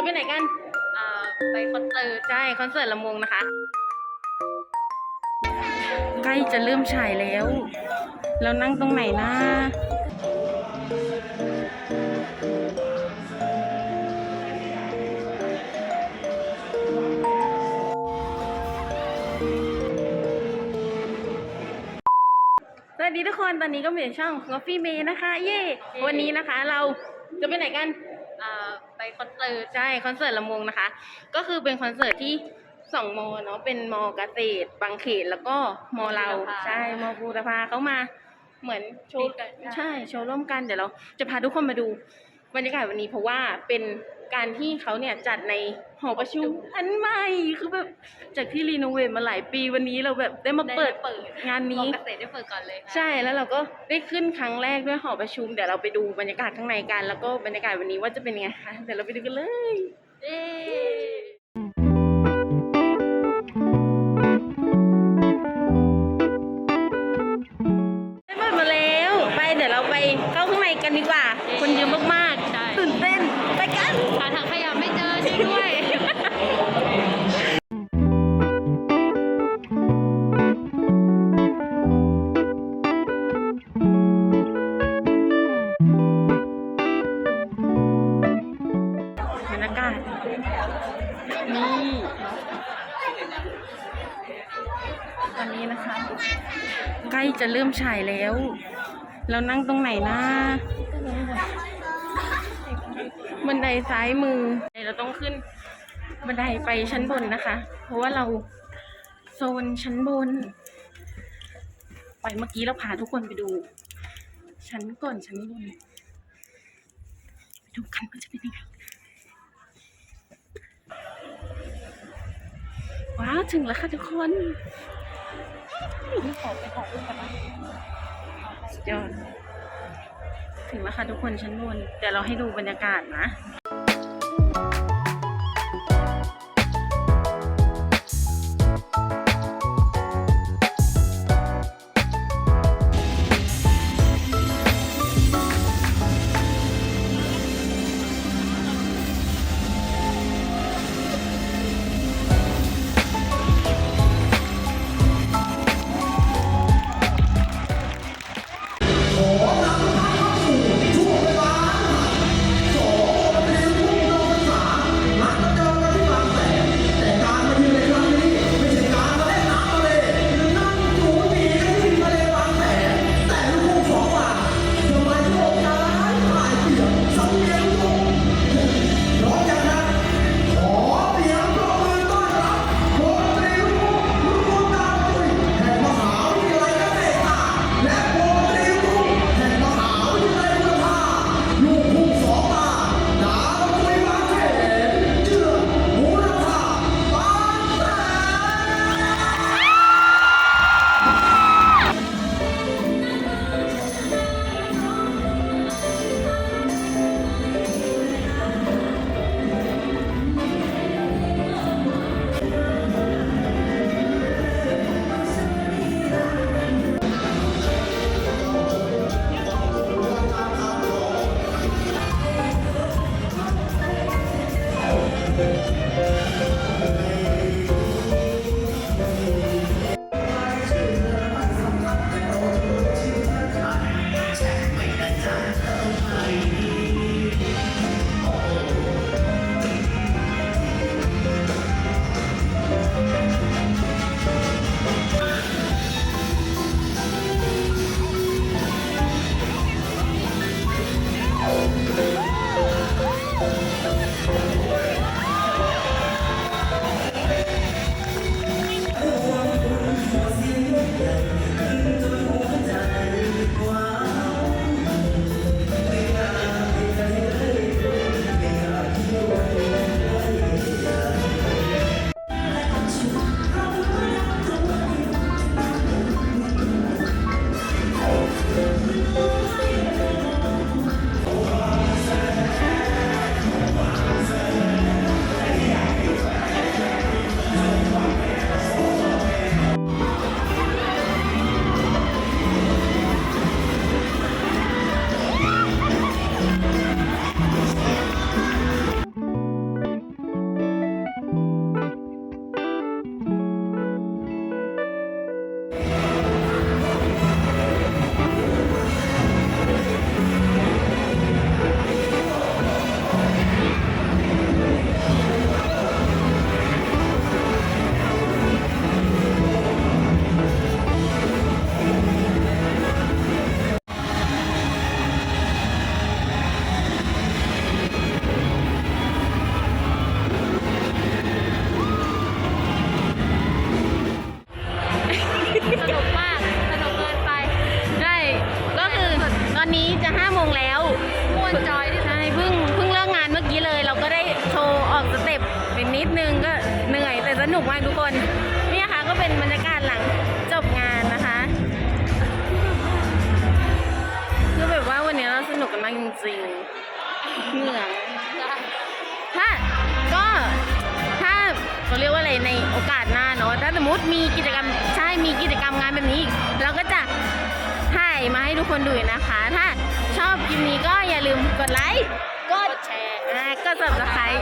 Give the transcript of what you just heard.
จะไปไหนกันอ่าไปคอนเสิร์ต ใช่ คอนเสิร์ตลำวงนะคะ ใกล้จะเริ่มฉายแล้ว เรานั่งตรงไหนนะสวัสดีทุกคน ตอนนี้ก็มีช่อง Coffee May นะคะ เย่วันนี้นะคะเราจะไปไหนกันอ่า ไปคอนเสิร์ตใช่คอนเสิร์ตลำวงนะคะ ก็คือเป็นคอนเสิร์ตที่สองมอเนาะเป็นมอเกษตรบางเขตแล้วก็มอเราใช่มอบูรพาเขามาเหมือนโชว์ใช่โชว์ร่วมกันเดี๋ยวเราจะพาทุกคนมาดูบรรยากาศวันนี้เพราะว่าเป็น การที่เขาเนี่ยจัดในหอประชุมอันใหม่คือแบบจากที่รีโนเวทมาหลายปีวันนี้เราแบบได้มาเปิดเปิดงานนี้มอเกษตรได้เปิดก่อนเลยค่ะใช่แล้วเราก็ได้ขึ้นครั้งแรกด้วยหอประชุมเดี๋ยวเราไปดูบรรยากาศข้างในกันแล้วก็บรรยากาศวันนี้ว่าจะเป็นยังไงคะเดี๋ยวเราไปดูกันเลย ใกล้จะเริ่มฉายแล้ว เรานั่งตรงไหนนะบันไดซ้ายมือเราต้องขึ้นบันไดไปชั้นบนนะคะ เพราะว่าเราโซนชั้นบน ไปเมื่อกี้เราพาทุกคนไปดู ชั้นก่อนชั้นบนไปดูกันว่าจะเป็นยังไงว้าว ถึงแล้วค่ะทุกคน สุดยอดถึงแล้วค่ะทุกคนชั้นบนเดี๋ยวเราให้ดูบรรยากาศนะันนี้จะ5โมงแล้วมวนจอยดิใช่เพิ่งเพิ่งเลิกงานเมื่อกี้เลย เราก็ได้โชว์ออกสเต็ปเป็นนิดนึงก็เหนื่อยแต่สนุกมากทุกคนนี่นะคะก็เป็นบรรยากาศหลังจบงานนะคะคือแบบว่าวันนี้เราสนุกกันมากจริงๆเหนื่อยถ้าก็ถ้าเขาเรียกว่าอะไรในโอกาสหน้าเนาะถ้าสมมติมีกิจกรรมใช่มีกิจกรรมงานแบบนี้เราก็จะ มาให้ทุกคนดูนะคะ ถ้าชอบคลิปนี้ก็อย่าลืมกดไลค์ กดแชร์ กด subscribe